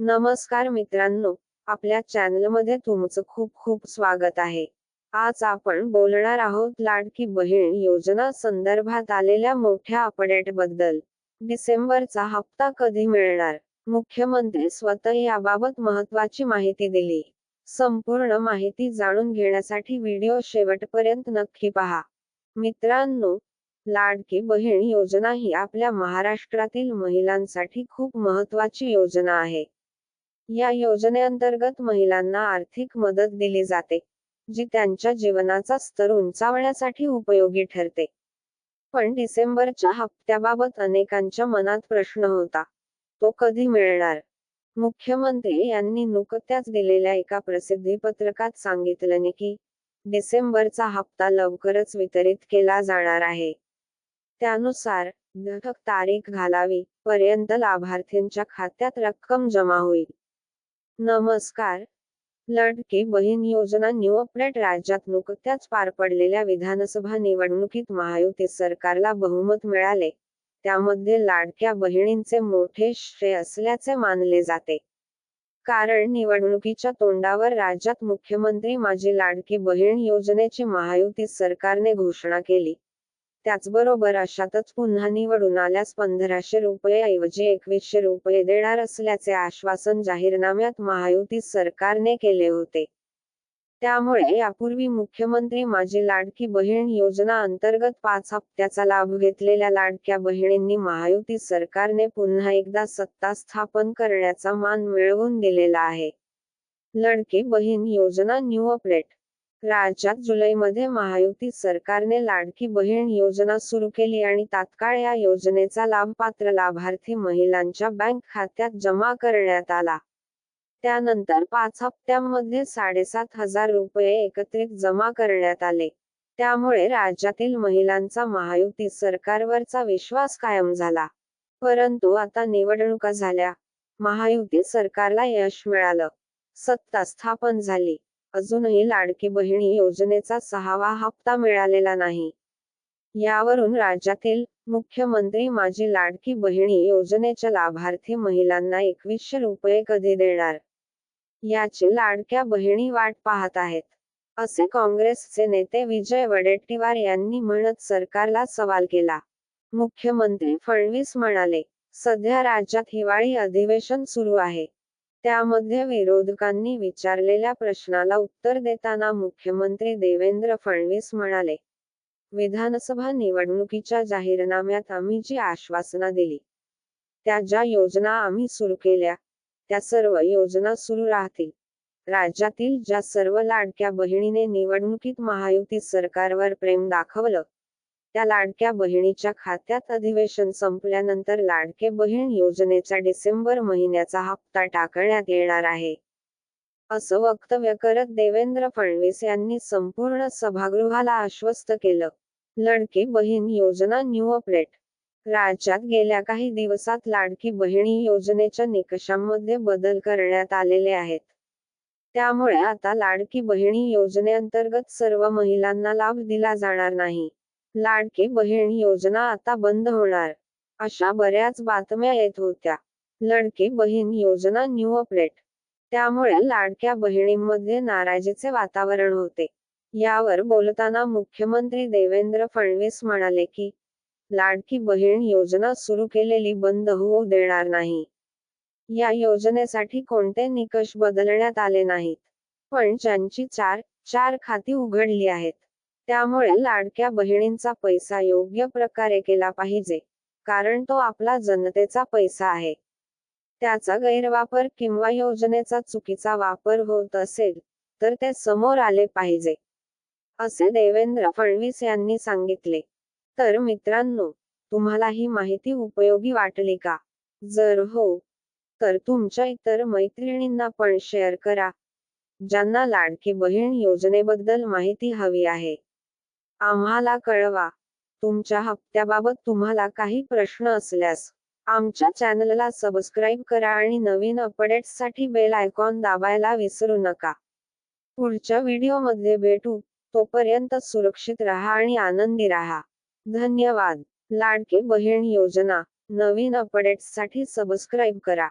नमस्कार मित्रांनो आपल्या चॅनलमध्ये तुमचं खूप खूप स्वागत आहे. आज आपण बोलणार आहोत लाडकी बहीण योजना संदर्भात आलेल्या मोठ्या अपडेटबद्दल डिसेंबरचा हप्ता कधी मिळणार? मुख्यमंत्री स्वतः याबाबत महत्वाची माहिती दिली. संपूर्ण माहिती जाणून घेण्यासाठी व्हिडिओ शेवटपर्यंत नक्की पहा. मित्रांनो लाडकी बहीण योजना ही आपल्या महाराष्ट्रातील महिलांसाठी खूप महत्वाची योजना आहे. या योजनेअंतर्गत महिलांना आर्थिक मदत दिली जाते जी त्यांच्या जीवनाचा स्तर उंचावण्यासाठी उपयोगी ठरते. पण डिसेंबरच्या हप्त्याबाबत अनेकांच्या मनात प्रश्न होता तो कधी मिळणार? मुख्यमंत्री यांनी नुकत्याच दिलेल्या एका प्रसिद्धी पत्रकात सांगितल्याने की डिसेंबरचा हप्ता लवकरच वितरित केला जाणार आहे. त्यानुसार तारीख घालावी पर्यंत लाभार्थींच्या खात्यात रक्कम जमा होईल. नमस्कार. लाडकी बहीण योजना न्यू अपडेट राज्यात नुकत्याच पार पडलेल्या विधानसभा निवडणुकीत महायुती सरकारला बहुमत मिळाले. त्यामध्ये लाडक्या बहिणींचे मोठे श्रेय असल्याचे मानले जाते. कारण निवडणुकीच्या तोंडावर राज्यात मुख्यमंत्री माझी लाडकी बहीण योजनेची महायुती सरकारने घोषणा केली. त्याचबरोबर अशातच पुन्हा निवडून आल्यास पंधराशे रुपये ऐवजी एकवीसशे रुपये देणार असल्याचे आश्वासन जाहीरनाम्यात महायुती सरकारने केले होते. त्यामुळे यापूर्वी मुख्यमंत्री माझी लाडकी बहीण योजना अंतर्गत पाच हप्त्याचा लाभ घेतलेल्या लाडक्या बहिणींनी महायुती सरकारने पुन्हा एकदा सत्ता स्थापन करण्याचा मान मिळवून दिलेला आहे. लडकी बहीण योजना न्यू अपडेट राज्यात जुलैमध्ये महायुती सरकारने लाडकी बहीण योजना सुरू केली आणि तात्काळ या योजनेचा लाभ पात्र लाभार्थी महिलांच्या बँक खात्यात जमा करण्यात आला. त्यानंतर पाच हप्त्यांमध्ये साडेसात हजार रुपये एकत्रित जमा करण्यात आले. त्यामुळे राज्यातील महिलांचा महायुती सरकारवरचा विश्वास कायम झाला. परंतु आता निवडणुका झाल्या. महायुती सरकारला यश मिळालं. सत्ता स्थापन झाली. अजूनही लाडकी बहिणी योजनेचा सहावा हप्ता मिळालेला नाही. यावरून राज्यातील मुख्यमंत्री माझी लाडकी बहिणी योजनेच्या लाभार्थी महिलांना एकवीसशे रुपये कधी देणार. याची लाडक्या बहिणी वाट पाहत आहेत. असे काँग्रेसचे नेते विजय वडेट्टीवार यांनी म्हणत सरकारला सवाल केला. मुख्यमंत्री फडणवीस म्हणाले सध्या राज्यात हिवाळी अधिवेशन सुरू आहे. त्यामध्ये विरोधकांनी विचारलेल्या प्रश्नाला उत्तर देताना मुख्यमंत्री देवेंद्र फडणवीस म्हणाले विधानसभा निवडणुकीच्या जाहीरनाम्यात आम्ही जी आश्वासना दिली त्या ज्या योजना आम्ही सुरू केल्या त्या सर्व योजना सुरू राहतील. राज्यातील ज्या सर्व लाडक्या बहिणीने निवडणुकीत महायुती सरकारवर प्रेम दाखवलं त्या लाडक्या बहिणीच्या खात्यात अधिवेशन संपल्यानंतर लाडके बहीण योजनेचा डिसेंबर महिन्याचा हप्ता टाकण्यात येणार आहे. असं वक्तव्य करत देवेंद्र फडणवीस यांनी संपूर्ण सभागृहाला आश्वस्त केलं. लडकी बहीण योजना न्यू अपडेट. राज्यात गेल्या काही दिवसात लाडकी बहिणी योजनेच्या निकषांमध्ये बदल करण्यात आलेले आहेत. त्यामुळे आता लाडकी बहिणी योजनेअंतर्गत सर्व महिलांना लाभ दिला जाणार नाही. लाडके बहीण योजना आता बंद होणार. अशा बऱ्याच बातम्या येत होत्या. लडके बहीण योजना न्यू अपडेट. त्यामुळे लाडक्या बहिणींमध्ये नाराजीचे वातावरण होते. यावर बोलताना मुख्यमंत्री देवेंद्र फडणवीस म्हणाले की लाडकी बहीण योजना सुरू केलेली बंद होऊ देणार नाही. या योजनेसाठी कोणते निकष बदलण्यात आले नाहीत. पण ज्यांची चार चार खाती उघडली आहेत. त्यामुळे लाडक्या बहिणींचा पैसा योग्य प्रकारे केला पाहिजे कारण तो आपला जनतेचा पैसा आहे. त्याचा गैरवापर किंवा योजनेचा चुकीचा वापर होत असेल तर ते समोर आले पाहिजे. असे देवेंद्र फडणवीस यांनी सांगितले. तर मित्रांनो तुम्हाला ही माहिती उपयोगी वाटली का? जर हो तर तुमच्या इतर मैत्रिणींना पण शेअर करा ज्यांना लाडकी बहीण योजनेबद्दल माहिती हवी आहे. आम्हाला कळवा. तुमच्या हप्त्याबाबत तुम्हाला काही प्रश्न असल्यास आमच्या चॅनलला सबस्क्राईब करा आणि नवीन अपडेट्ससाठी बेल आयकॉन दाबायला विसरू नका. पुढच्या व्हिडिओमध्ये भेटू. तोपर्यंत सुरक्षित राहा आणि आनंदी राहा. धन्यवाद. लाडके बहीण योजना. नवीन अपडेट्ससाठी सबस्क्राईब करा.